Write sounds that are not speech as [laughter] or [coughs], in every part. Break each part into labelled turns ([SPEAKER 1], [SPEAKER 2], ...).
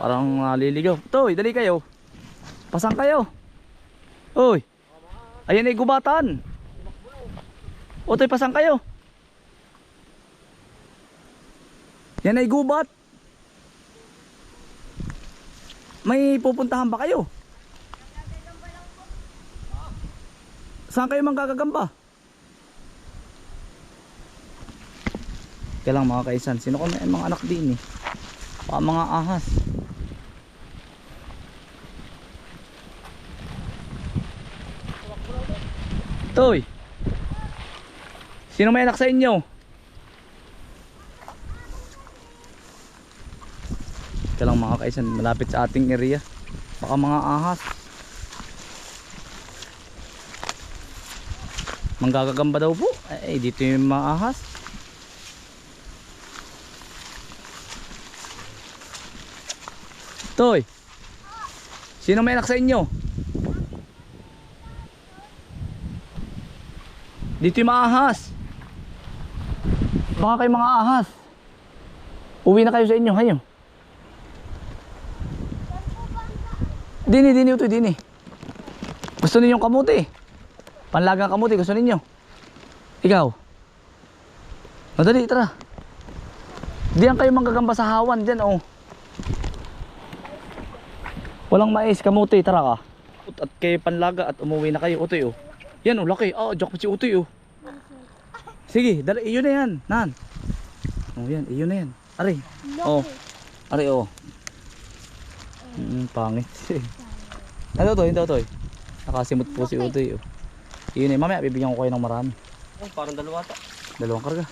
[SPEAKER 1] Parang naliligaw. Toy, dali kayo. Pasang kayo. Uy. Ayan ay gubatan. O Toy, pasang kayo. Yan ay gubat. May pupuntahan ba kayo? Saan kayo manggagagamba? Kaya lang mga kaisan, sino ko may mga anak din eh? Baka mga ahas. Toy! Sino may anak sa inyo? Kaya lang mga kaisan, malapit sa ating area. Baka mga ahas. Manggagagamba daw po. Eh, dito yung mga ahas. Toy. Sino may anak sa inyo? Dito yung mga ahas. Baka kayo mga ahas. Uwi na kayo sa inyo, hayo. Dini, dini, ito, dini. Gusto ninyong kamuti. Panlagang kamuti, gusto ninyo. Ikaw. Madali, tara. Diyan kayo manggagamba sa hawan, diyan, oh. Walang mais, kamuti, tara ka. At kay panlaga at umuwi na kayo, utoy, oh. Yan, oh, laki. Oh, joke pa si utoy, oh. Sige, dali, iyo na yan, nan. Oh, yan, iyo na yan. Ari, oh. Ari, oh. Mm, pangit. [laughs] ano to, hindi to, Nakasimot po si utoy, oh. Yun eh, mamaya bibigyan ko kayo ng marami.
[SPEAKER 2] Oh, parang dalawa ta.
[SPEAKER 1] Dalawang karga.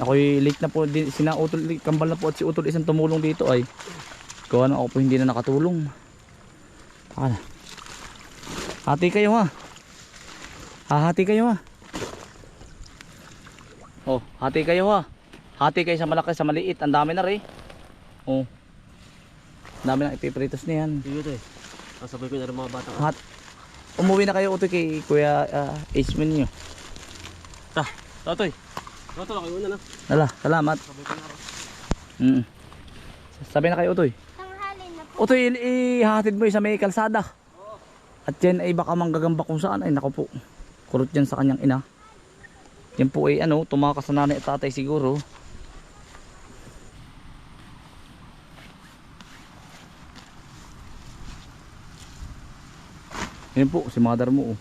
[SPEAKER 1] Ako'y late na po din, sina Utol, kambal na po at si Utol isang tumulong dito ay gawa na ako po hindi na nakatulong. Ano? Hati kayo ha. Hahati kayo ha. Oh, hati kayo ha. Hati kayo sa malaki, sa maliit. Ang dami na rin. Oh. Ang dami na ipipritos niyan.
[SPEAKER 2] Dito eh. Kasabay ko na rin mga bata.
[SPEAKER 1] Hat. Umuwi na kayo Utol kay Kuya uh, Isman nyo.
[SPEAKER 2] Ta, tatoy. Tato lang, una na.
[SPEAKER 1] Nala, salamat.
[SPEAKER 2] Sabay ko na rin.
[SPEAKER 1] Mm. Sabi na kayo Utoy.
[SPEAKER 3] Tanghali na po.
[SPEAKER 1] Utoy, i- ihatid mo yung sa may kalsada. At yan ay baka manggagamba kung saan. Ay nako po. Kurot yan sa kanyang ina. Yan po ay ano, tumakas sa nanay at tatay siguro. Yan po, si mother mo oh.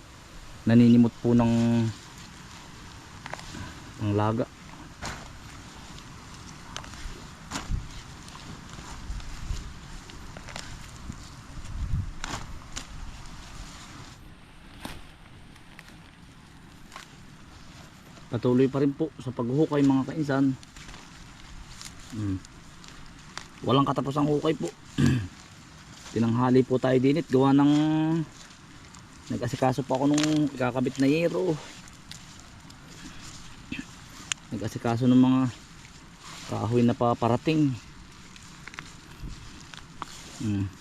[SPEAKER 1] Naninimot po ng ng laga. Patuloy pa rin po sa paghukay mga kainsan. Mm. Walang katapos ang hukay po. [clears throat] Tinanghali po tayo dinit gawa ng nag-asikaso pa ako nung ikakabit na yero. [clears throat] Nag-asikaso ng mga kahoy na paparating. Mm.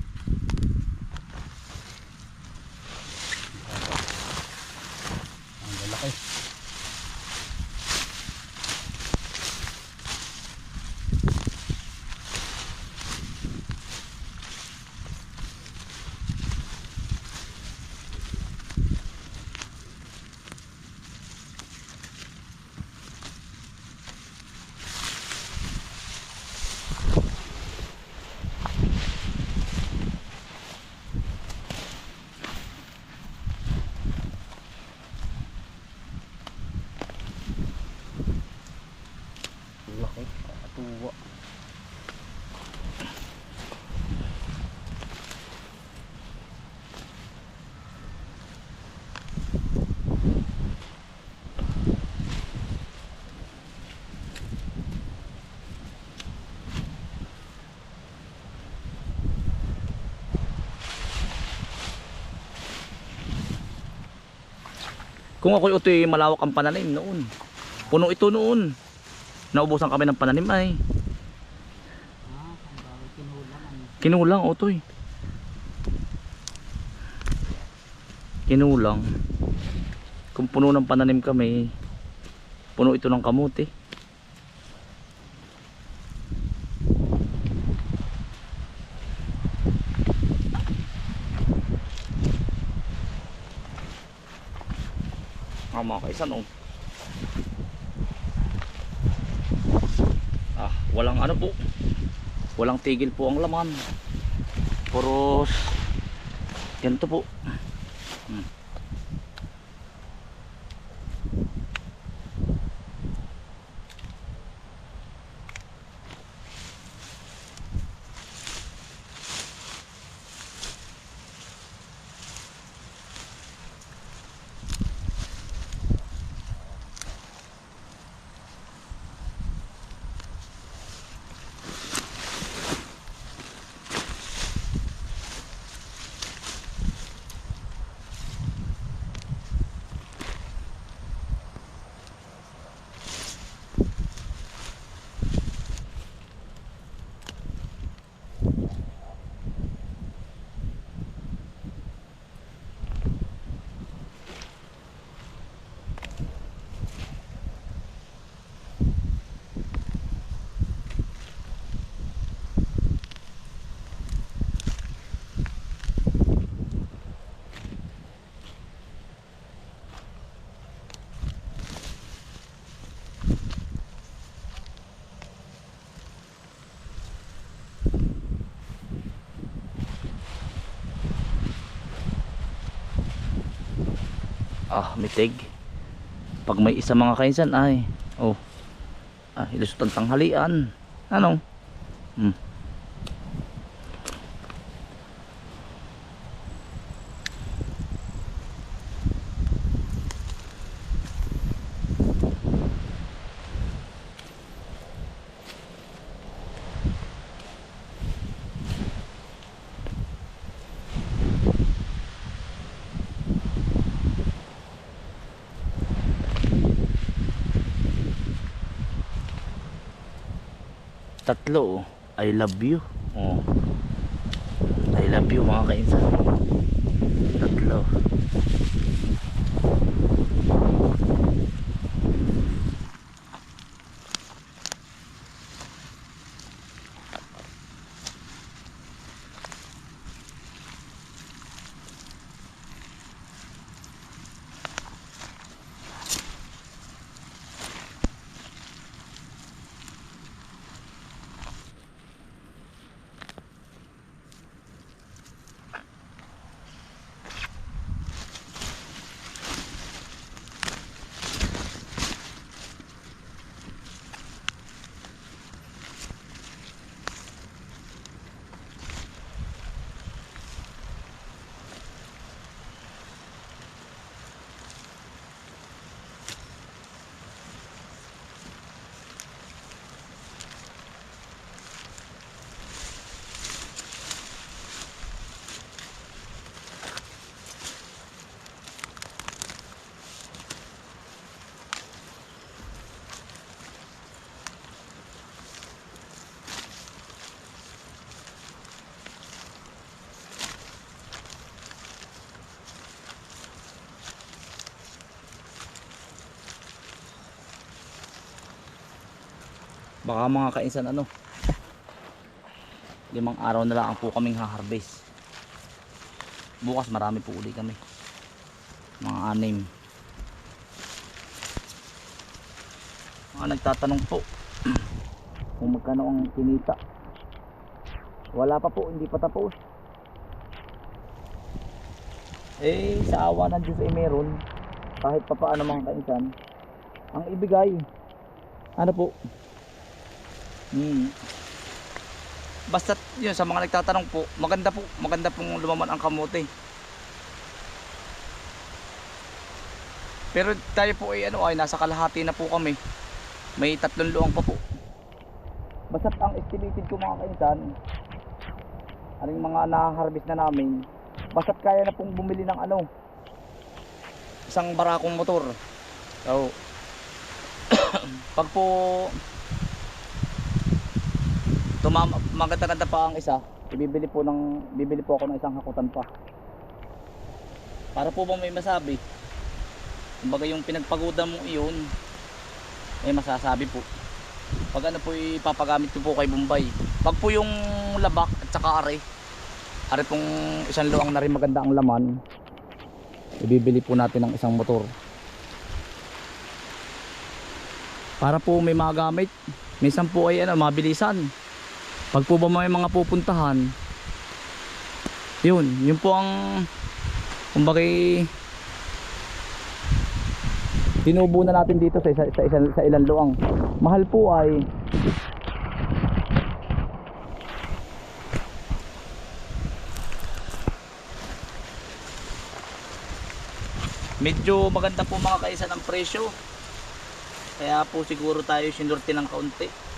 [SPEAKER 1] Kung ako'y utoy malawak ang pananim noon. Puno ito noon. Naubusan kami ng pananim ay. Kinulang utoy. kinulang kung puno ng pananim kami puno ito ng kamuti kaisan oh ah walang ano po. Walang tigil po ang laman. Puros. Ganito po ah mitig pag may isa mga kainsan ay oh. Ah ilusot ang tanghalian. Ano hmm. Tatlo oh. I love you oh. I love you mga kainsan tatlo baka mga kainsan ano? Limang araw na lang po kaming ha-harvest. Bukas marami po uli kami. Mga anim. Mga nagtatanong po [clears throat] kung magkano ang kinita. Wala pa po hindi pa tapos. Eh sa awa ng Diyos ay meron. Kahit pa paano mga kainsan ang ibigay ano po Hmm. Basta yun sa mga nagtatanong po, maganda po, maganda pong lumaman ang kamote. Pero tayo po ay ano ay nasa kalahati na po kami. May tatlong luang pa po. Basta ang estimated ko mga kainsan, aling mga na-harvest na namin, basta kaya na pong bumili ng ano, isang barakong motor. So, [coughs] pag po tumama maganda-ganda pa ang isa ibibili po ng bibili po ako ng isang hakutan pa Para po ba may masabi? Kumbaga yung pinagpagudan mo iyon, may masasabi po. Pag ano po ipapagamit ko po kay Bombay. Pag po yung labak at saka are, are pong isang luang na rin maganda ang laman, ibibili po natin ng isang motor. Para po may magamit, minsan po ay ano, mabilisan. Pag po ba may mga pupuntahan, yun, yun po ang kumbaga tinubo na natin dito sa, isa, sa, isa, sa ilang luang. Mahal po ay medyo maganda po mga kaisa ng presyo. Kaya po siguro tayo sinurte ng kaunti.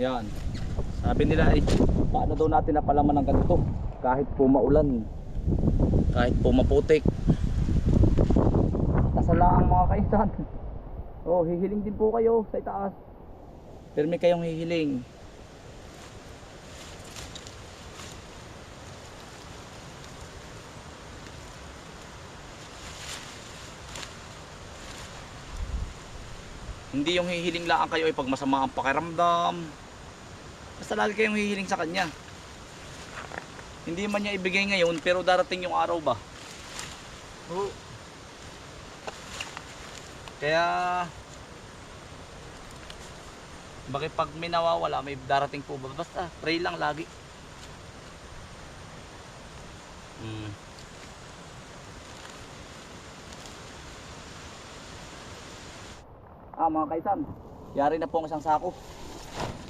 [SPEAKER 1] Yan. Sabi nila ay paano daw natin napalaman ng ganito kahit po maulan. Kahit po maputik. Kasala ang mga kaisan. Oh, hihiling din po kayo sa itaas. May kayong hihiling. Hindi yung hihiling lang kayo ay pag masama ang pakiramdam. Basta lagi kayong hihiling sa kanya. Hindi man niya ibigay ngayon pero darating yung araw ba? Oo. Kaya bakit pag may nawawala may darating po ba? Basta pray lang lagi. Hmm. Ah mga kaisan, yari na po ang isang sako.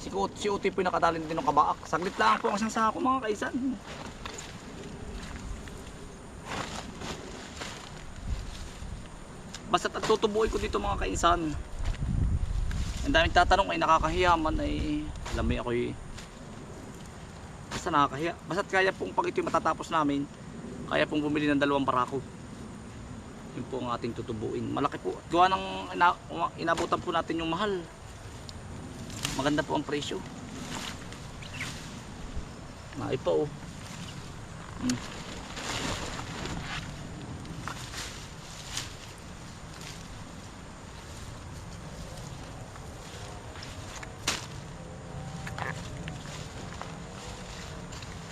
[SPEAKER 1] Si, Ut si Uti po yung nakadalin din ng kabaak. Saglit lang po ang isang sako mga kaisan. Basta tutubuin ko dito mga kaisan. Ang daming tatanong ay nakakahiyaman ay alam mo ako basta nakakahiya. Basta kaya pong pag ito matatapos namin, kaya pong bumili ng dalawang barako. Yun po ang ating tutubuin. Malaki po. Gawa ng ina, inabutan po natin yung mahal. Maganda po ang presyo. Maipa oh. Hmm.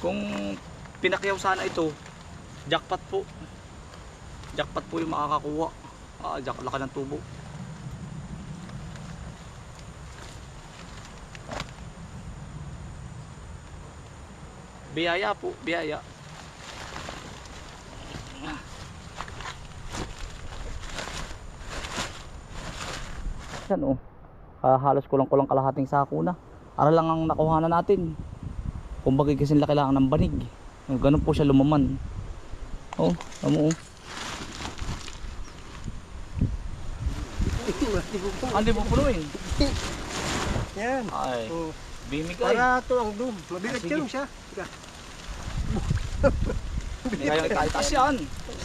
[SPEAKER 1] Kung pinakyaw sana ito, jackpot po. Jackpot po yung makakakuha. Ah, diyak laki ng tubo. Biyaya po, biyaya. Yan oh. Ah, halos kulang-kulang kalahating sako na. Ara lang ang nakuha na natin. Kumbaga kasi laki lang ng banig. Oh, Ganun po siya lumaman. Oh, amo oh. Hindi mo punuin.
[SPEAKER 3] Yan.
[SPEAKER 1] Ay,
[SPEAKER 3] Oh,
[SPEAKER 1] bimig ay.
[SPEAKER 3] para to ang dum. Mabigat yan siya. Sige.
[SPEAKER 1] Hindi kaya itaas yan.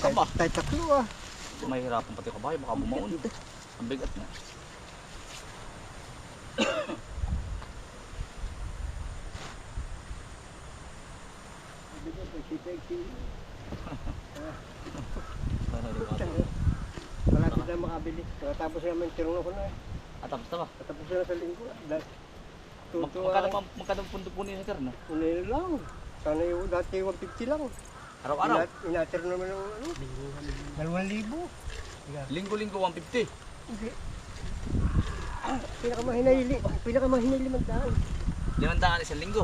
[SPEAKER 1] Kaba.
[SPEAKER 3] Tayo tatlo ah.
[SPEAKER 1] Mahirapan pati kabayo, baka bumaon. Ang bigat na.
[SPEAKER 3] Malapit na makabili. Tapos naman tirong ko na. eh.
[SPEAKER 1] At tapos na ba?
[SPEAKER 3] Tapos na sa linggo.
[SPEAKER 1] Magkano, pundo po niya sir, no?
[SPEAKER 3] Unahin lang. Sana yung dati 150 lang.
[SPEAKER 1] Araw-araw.
[SPEAKER 3] Ina- Inatir naman ng ano. Dalawang libo.
[SPEAKER 1] Linggo-linggo 150.
[SPEAKER 3] Hindi. Ah, pinakamahinahili. Pinakamahinahili man daan.
[SPEAKER 1] Limandaan isang linggo.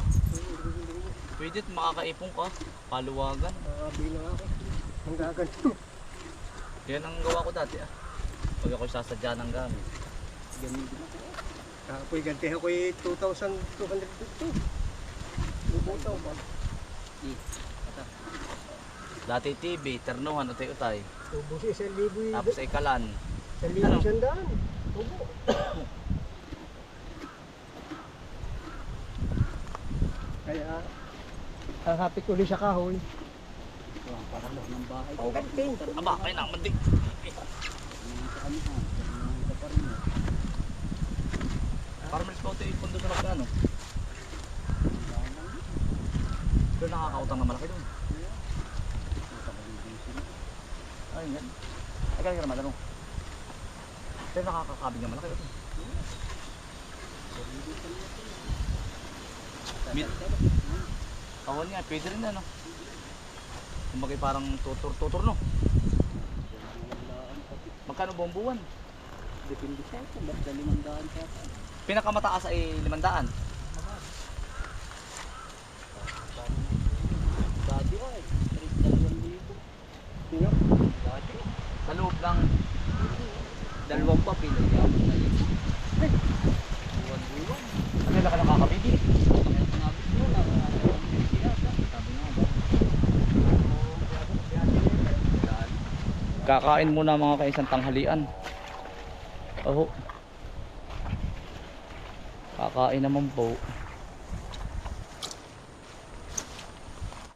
[SPEAKER 1] Pwede makakaipong ka. Paluwagan.
[SPEAKER 3] Makakabili na ako. Ang gaganto.
[SPEAKER 1] Yan ang gawa ko dati ah. Pag ako sasadya ng gamit. Ganun din ako.
[SPEAKER 3] Ako'y ganti ako'y 2,250. Lubutaw ba?
[SPEAKER 1] Dati TV, ternuhan, utay-utay.
[SPEAKER 3] Ubus isang libo yung
[SPEAKER 1] Tapos ay kalan.
[SPEAKER 3] isang libo
[SPEAKER 1] Ano?
[SPEAKER 3] daan. Tubo. [coughs] Kaya hahapit ulit sa kahoy.
[SPEAKER 1] Oh.
[SPEAKER 3] Kanting.
[SPEAKER 1] Aba, kaya naman di. Para malis pa ito pundo sa ano. Doon nakakautang na malaki doon. Ay, yan. Ay, kaya naman ano. Pero nakakakabing na malaki ito. Mid. Kawan niya, pwede rin ano. Kumbaga parang tutor-tutor no. Magkano buong buwan?
[SPEAKER 2] Depende sa ito. Basta limandaan sa
[SPEAKER 1] Pinakamataas ay 500.
[SPEAKER 2] Dati ay. Dalawang libo.
[SPEAKER 3] Sino?
[SPEAKER 2] Dati.
[SPEAKER 1] Sa loob ng
[SPEAKER 2] Dalawang pa pinagyaman na yun.
[SPEAKER 1] buwan-buwan. Kasi laki nakakabigil.
[SPEAKER 2] Kaya sinabi ko na?
[SPEAKER 1] Kakain muna mga kaisang tanghalian. Oh. Kakain naman po.